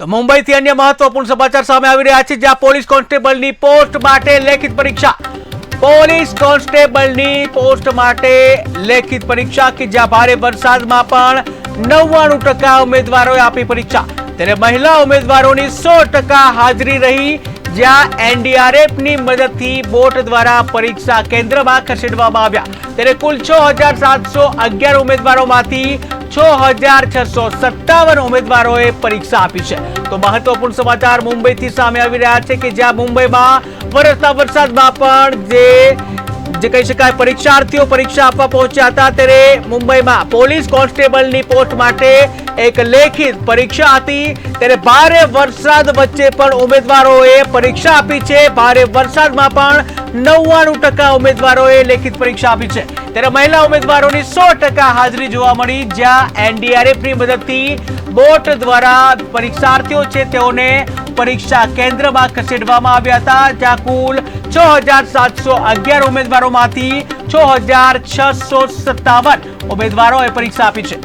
તો મુંબઈથી અન્ય મહત્વપૂર્ણ સમાચાર સામે આવી રહ્યા છે, જ્યાં પોલીસ કોન્સ્ટેબલની પોસ્ટ માટે લેખિત પરીક્ષા. પોલીસ કોન્સ્ટેબલની પોસ્ટ માટે લેખિત પરીક્ષા કે જ્યાં ભારે વરસાદમાં પણ નવ્વાણું ટકા ઉમેદવારોએ આપી પરીક્ષા. ત્યારે મહિલા ઉમેદવારોની સો ટકા હાજરી રહી, જ્યાં એનડીઆરએફની મદદથી બોટ દ્વારા પરીક્ષા કેન્દ્રમાં ખસેડવામાં આવ્યા. ત્યારે કુલ છ હજાર સાતસો અગિયાર ઉમેદવારોમાંથી છ હજાર છસો સત્તાવન ઉમેદવારોએ પરીક્ષા આપી છે. તો મહત્વપૂર્ણ સમાચાર મુંબઈથી સામે આવી રહ્યા છે કે જ્યાં મુંબઈમાં વરસતા વરસાદમાં પણ જે જે કહી શકાય પરીક્ષાર્થીઓ પરીક્ષા આપવા પહોંચ્યા હતા ત્યારે મુંબઈમાં પોલીસ કોન્સ્ટેબલની પોસ્ટ માટે એક લેખિત પરીક્ષા હતી. ત્યારે ભારે વરસાદ વચ્ચે પણ ઉમેદવારોએ પરીક્ષા આપી છે. ભારે વરસાદમાં પણ નવ્વાણું ટકા ઉમેદવારોએ લેખિત પરીક્ષા આપી છે. ત્યારે મહિલા ઉમેદવારોની સો ટકા હાજરી જોવા મળી, જ્યાં એનડીઆરએફની મદદથી બોટ દ્વારા પરીક્ષાર્થીઓ છે તેઓને પરીક્ષા કેન્દ્રમાં ખસેડવામાં આવ્યા હતા, જ્યાં કુલ છ હજાર સાતસો અગિયાર ઉમેદવારોમાંથી છ હજાર છસો સત્તાવન ઉમેદવારોએ પરીક્ષા આપી છે.